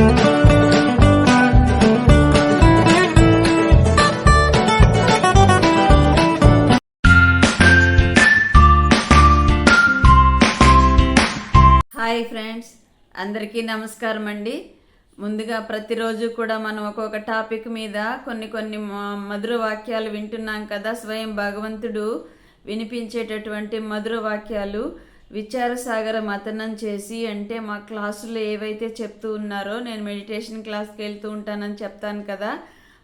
Hi friends అందరికీ నమస్కారం అండి. ముందుగా ప్రతిరోజు కూడా మనం ఒక్కొక్క టాపిక్ మీద కొన్ని కొన్ని మధుర వాక్యాలు వింటున్నాం కదా. స్వయం భగవంతుడు వినిపించేటటువంటి మధుర వాక్యాలు. విచారసాగర మతనం చేసి అంటే మా క్లాసులో ఏవైతే చెప్తూ ఉన్నారో నేను మెడిటేషన్ క్లాస్కి వెళ్తూ ఉంటానని చెప్తాను కదా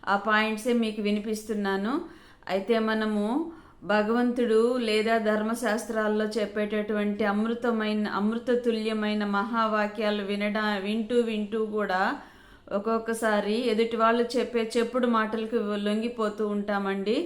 ఆ పాయింట్సే మీకు వినిపిస్తున్నాను. అయితే మనము భగవంతుడు లేదా ధర్మశాస్త్రాల్లో చెప్పేటటువంటి అమృతమైన అమృత తుల్యమైన మహావాక్యాలు వినడా వింటూ వింటూ కూడా ఒక్కొక్కసారి ఎదుటి వాళ్ళు చెప్పే చెప్పుడు మాటలకు లొంగిపోతూ ఉంటామండి.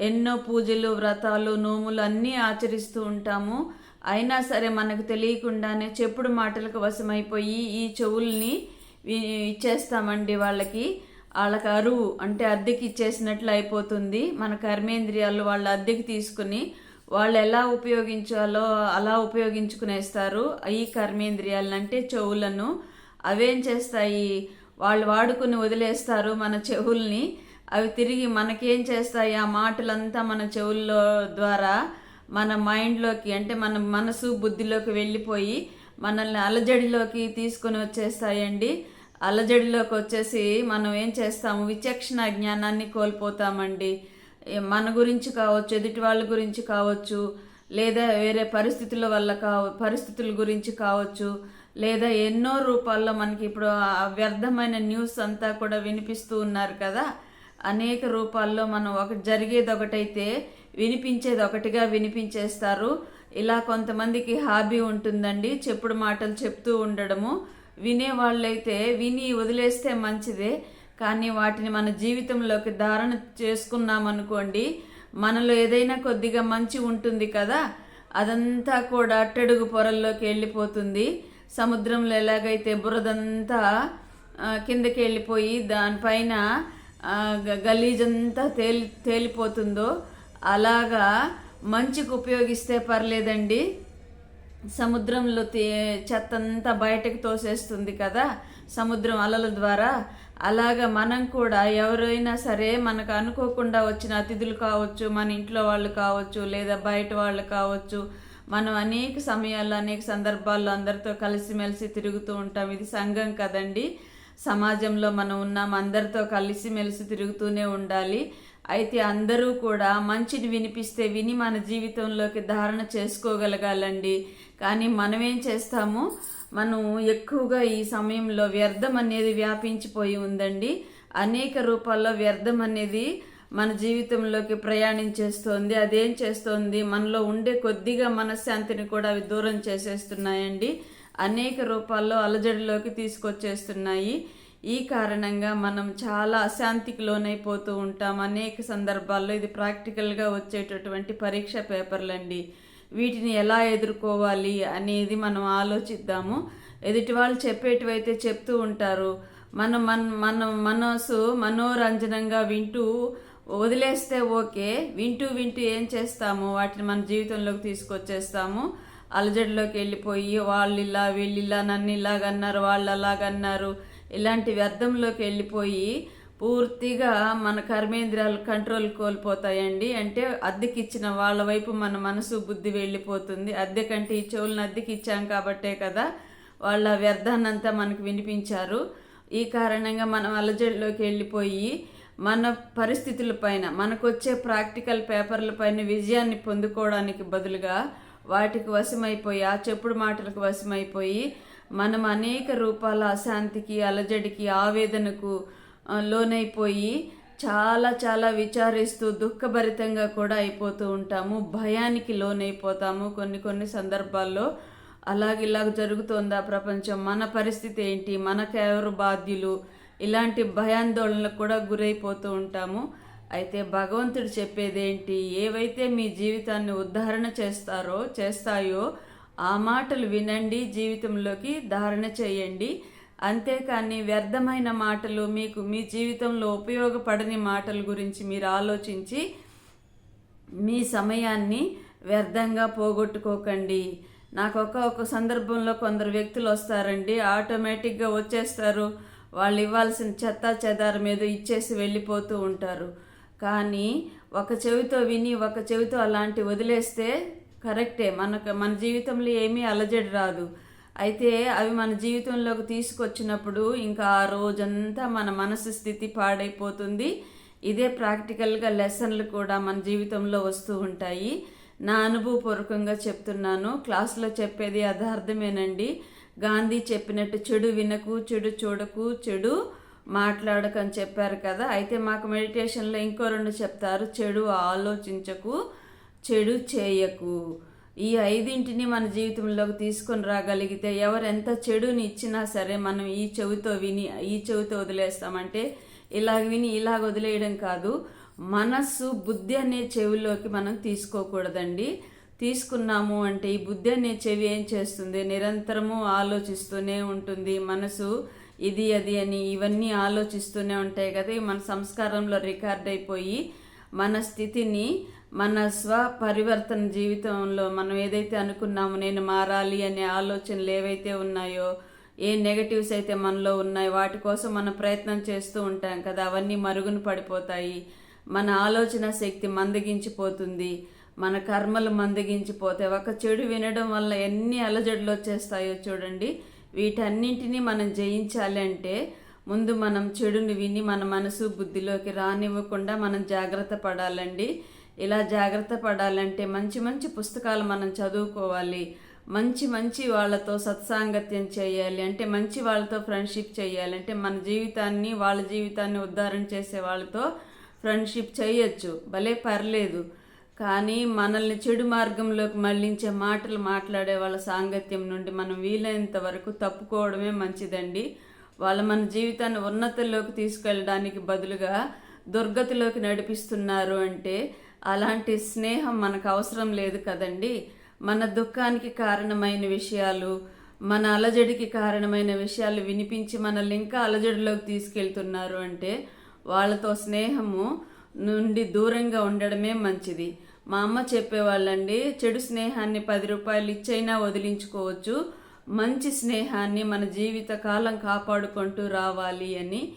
ఎన్నో పూజలు వ్రతాలు నోములు అన్నీ ఆచరిస్తూ ఉంటాము. అయినా సరే మనకు తెలియకుండానే చెప్పుడు మాటలకు వశమైపోయి ఈ చెవుల్ని ఇచ్చేస్తామండి వాళ్ళకి. వాళ్ళకి అరువు అంటే అద్దెకి ఇచ్చేసినట్లు అయిపోతుంది. మన కర్మేంద్రియాలు వాళ్ళ అద్దెకి తీసుకుని వాళ్ళు ఎలా ఉపయోగించాలో అలా ఉపయోగించుకునేస్తారు. ఈ కర్మేంద్రియాలను అంటే చెవులను. అవేం చేస్తాయి? వాళ్ళు వాడుకుని వదిలేస్తారు మన చెవుల్ని. అవి తిరిగి మనకేం చేస్తాయి? ఆ మాటలంతా మన చెవుల్లో ద్వారా మన మైండ్లోకి అంటే మన మనసు బుద్ధిలోకి వెళ్ళిపోయి మనల్ని అలజడిలోకి తీసుకొని వచ్చేస్తాయండి. అలజడిలోకి వచ్చేసి మనం ఏం చేస్తాము? విచక్షణ జ్ఞానాన్ని కోల్పోతామండి. మన గురించి కావచ్చు ఎదుటి వాళ్ళ గురించి కావచ్చు లేదా వేరే పరిస్థితుల వల్ల కావ పరిస్థితుల గురించి కావచ్చు లేదా ఎన్నో రూపాల్లో మనకి ఇప్పుడు వ్యర్థమైన న్యూస్ అంతా కూడా వినిపిస్తూ ఉన్నారు కదా. అనేక రూపాల్లో మనం ఒక జరిగేది ఒకటైతే వినిపించేది ఒకటిగా వినిపించేస్తారు. ఇలా కొంతమందికి హాబీ ఉంటుందండి. చెప్పుడు మాటలు చెప్తూ ఉండడము. వినే వాళ్ళైతే విని వదిలేస్తే మంచిదే. కానీ వాటిని మన జీవితంలోకి ధారణ చేసుకున్నామనుకోండి మనలో ఏదైనా కొద్దిగా మంచి ఉంటుంది కదా అదంతా కూడా అట్టడుగు పొరల్లోకి వెళ్ళిపోతుంది. సముద్రంలో ఎలాగైతే బురదంతా కిందకి వెళ్ళిపోయి దానిపైన గలీజంతా తేలి తేలిపోతుందో అలాగా మంచికి ఉపయోగిస్తే పర్లేదండి. సముద్రంలో తే- చెత్త అంతా బయటకు తోసేస్తుంది కదా సముద్రం అలల ద్వారా. అలాగా మనం కూడా ఎవరైనా సరే మనకు అనుకోకుండా వచ్చిన అతిథులు కావచ్చు మన ఇంట్లో వాళ్ళు కావచ్చు లేదా బయట వాళ్ళు కావచ్చు మనం అనేక సమయాల్లో అనేక సందర్భాల్లో అందరితో కలిసిమెలిసి తిరుగుతూ ఉంటాం. ఇది సంఘం కదండి. సమాజంలో మనం ఉన్నాం అందరితో కలిసిమెలిసి తిరుగుతూనే ఉండాలి. అయితే అందరూ కూడా మంచిని వినిపిస్తే విని మన జీవితంలోకి ధారణ చేసుకోగలగాలండి. కానీ మనం ఏం చేస్తాము? మనం ఎక్కువగా ఈ సమయంలో వ్యర్థం అనేది వ్యాపించిపోయి ఉందండి. అనేక రూపాల్లో వ్యర్థం అనేది మన జీవితంలోకి ప్రయాణించేస్తోంది. అదేం చేస్తోంది? మనలో ఉండే కొద్దిగా మనశ్శాంతిని కూడా అవి దూరం చేసేస్తున్నాయండి. అనేక రూపాల్లో అలజడిలోకి తీసుకొచ్చేస్తున్నాయి. ఈ కారణంగా మనం చాలా అశాంతికి లోనైపోతూ ఉంటాం. అనేక సందర్భాల్లో ఇది ప్రాక్టికల్గా వచ్చేటటువంటి పరీక్ష పేపర్లండి. వీటిని ఎలా ఎదుర్కోవాలి అనేది మనం ఆలోచిద్దాము. ఎదుటి వాళ్ళు చెప్పేటివైతే చెప్తూ ఉంటారు. మనం మన మన మనసు మనోరంజనంగా వింటూ వదిలేస్తే ఓకే. వింటూ వింటూ ఏం చేస్తాము? వాటిని మన జీవితంలోకి తీసుకొచ్చేస్తాము. అలజడిలోకి వెళ్ళిపోయి వాళ్ళు ఇలా వీళ్ళు ఇలా నన్ను ఇలాగన్నారు వాళ్ళు అలాగన్నారు ఇలాంటి వ్యర్థంలోకి వెళ్ళిపోయి పూర్తిగా మన కర్మేంద్రియాలు కంట్రోల్ కోల్పోతాయండి. అంటే అద్దెకి ఇచ్చిన వాళ్ళ వైపు మన మనసు బుద్ధి వెళ్ళిపోతుంది. అద్దె కంటే ఈ చెవులను అద్దెకి ఇచ్చాం కాబట్టే కదా వాళ్ళ వ్యర్థాన్నంతా మనకు వినిపించారు. ఈ కారణంగా మనం అలజడిలోకి వెళ్ళిపోయి మన పరిస్థితుల పైన మనకొచ్చే ప్రాక్టికల్ పేపర్ల పైన విజయాన్ని పొందుకోవడానికి బదులుగా వాటికి వశమైపోయి ఆ చెప్పుడు మాటలకు వశమైపోయి మనం అనేక రూపాల అశాంతికి అలజడికి ఆవేదనకు లోనైపోయి చాలా చాలా విచారిస్తూ దుఃఖభరితంగా కూడా అయిపోతూ ఉంటాము. భయానికి లోనైపోతాము. కొన్ని కొన్ని సందర్భాల్లో అలాగ ఇలాగ జరుగుతోందా ప్రపంచం. మన పరిస్థితి ఏంటి? మనకెవరు బాధ్యులు? ఇలాంటి భయాందోళనలకు కూడా గురైపోతూ ఉంటాము. అయితే భగవంతుడు చెప్పేదేంటి? ఏవైతే మీ జీవితాన్ని ఉద్ధరణ చేస్తారో చేస్తాయో ఆ మాటలు వినండి జీవితంలోకి ధారణ చేయండి. అంతేకాని వ్యర్థమైన మాటలు మీకు మీ జీవితంలో ఉపయోగపడని మాటల గురించి మీరు ఆలోచించి మీ సమయాన్ని వ్యర్థంగా పోగొట్టుకోకండి. నాకు ఒక ఒక సందర్భంలో కొందరు వ్యక్తులు వస్తారండి. ఆటోమేటిక్గా వచ్చేస్తారు. వాళ్ళు ఇవ్వాల్సిన చెత్త చెదారం మీద ఇచ్చేసి వెళ్ళిపోతూ ఉంటారు. కానీ ఒక చెవితో విని ఒక చెవితో అలాంటి వదిలేస్తే కరెక్టే. మనకు మన జీవితంలో ఏమీ అలజడి రాదు. అయితే అవి మన జీవితంలోకి తీసుకొచ్చినప్పుడు ఇంకా ఆ రోజంతా మన మనసు స్థితి పాడైపోతుంది. ఇదే ప్రాక్టికల్గా లెసన్లు కూడా మన జీవితంలో వస్తూ ఉంటాయి. నా అనుభవపూర్వకంగా చెప్తున్నాను. క్లాసులో చెప్పేది అదార్థమేనండి గాంధీ చెప్పినట్టు చెడు వినకు చెడు చూడకు చెడు మాట్లాడకని చెప్పారు కదా. అయితే మాకు మెడిటేషన్లో ఇంకో రెండు చెప్తారు. చెడు ఆలోచించకు. చెడు చేయకు. ఈ ఐదింటిని మన జీవితంలోకి తీసుకొని రాగలిగితే ఎవరెంత చెడుని ఇచ్చినా సరే మనం ఈ చెవితో విని ఈ చెవితో వదిలేస్తామంటే ఇలాగ విని ఇలాగ వదిలేయడం కాదు. మనస్సు బుద్ధి అనే చెవిలోకి మనం తీసుకోకూడదండి. తీసుకున్నాము అంటే ఈ బుద్ధి అనే చెవి ఏం చేస్తుంది? నిరంతరము ఆలోచిస్తూనే ఉంటుంది. మనసు ఇది అది అని ఇవన్నీ ఆలోచిస్తూనే ఉంటాయి కదా. మన సంస్కారంలో రికార్డ్ అయిపోయి మన స్థితిని మన స్వ పరివర్తన జీవితంలో మనం ఏదైతే అనుకున్నామో నేను మారాలి అనే ఆలోచనలు ఏవైతే ఉన్నాయో ఏ నెగటివ్స్ అయితే మనలో ఉన్నాయో వాటి కోసం మనం ప్రయత్నం చేస్తూ ఉంటాం కదా అవన్నీ మరుగున పడిపోతాయి. మన ఆలోచన శక్తి మందగించిపోతుంది. మన కర్మలు మందగించిపోతాయి. ఒక చెడు వినడం వల్ల ఎన్ని అలజడులు వచ్చేస్తాయో చూడండి. వీటన్నింటినీ మనం జయించాలి అంటే ముందు మనం చెడుని విని మన మనసు బుద్ధిలోకి రానివ్వకుండా మనం జాగ్రత్త పడాలండి. ఇలా జాగ్రత్త పడాలంటే మంచి మంచి పుస్తకాలు మనం చదువుకోవాలి. మంచి మంచి వాళ్ళతో సత్సాంగత్యం చేయాలి. అంటే మంచి వాళ్ళతో ఫ్రెండ్షిప్ చేయాలి. అంటే మన జీవితాన్ని వాళ్ళ జీవితాన్ని ఉద్ధారణ చేసే వాళ్ళతో ఫ్రెండ్షిప్ చేయొచ్చు. భలే పర్లేదు. కానీ మనల్ని చెడు మార్గంలోకి మళ్ళించే మాటలు మాట్లాడే వాళ్ళ సాంగత్యం నుండి మనం వీలైనంత వరకు తప్పుకోవడమే మంచిదండి. వాళ్ళు మన జీవితాన్ని ఉన్నతల్లోకి తీసుకెళ్ళడానికి బదులుగా దుర్గతిలోకి నడిపిస్తున్నారు అంటే అలాంటి స్నేహం మనకు అవసరం లేదు కదండి. మన దుఃఖానికి కారణమైన విషయాలు మన అలజడికి కారణమైన విషయాలు వినిపించి మనల్ని ఇంకా అలజడిలోకి తీసుకెళ్తున్నారు అంటే వాళ్ళతో స్నేహము నుండి దూరంగా ఉండడమే మంచిది. మా అమ్మ చెప్పేవాళ్ళండి చెడు స్నేహాన్ని పది రూపాయలు ఇచ్చైనా వదిలించుకోవచ్చు. మంచి స్నేహాన్ని మన జీవిత కాలం కాపాడుకుంటూ రావాలి అని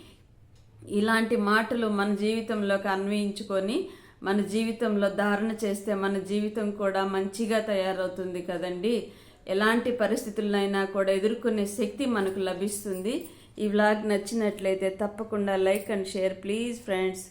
ఇలాంటి మాటలు మన జీవితంలోకి అన్వయించుకొని మన జీవితంలో ధారణ చేస్తే మన జీవితం కూడా మంచిగా తయారవుతుంది కదండి. ఎలాంటి పరిస్థితులనైనా కూడా ఎదుర్కొనే శక్తి మనకు లభిస్తుంది. ఈ వ్లాగ్ నచ్చినట్లయితే తప్పకుండా like and share please friends.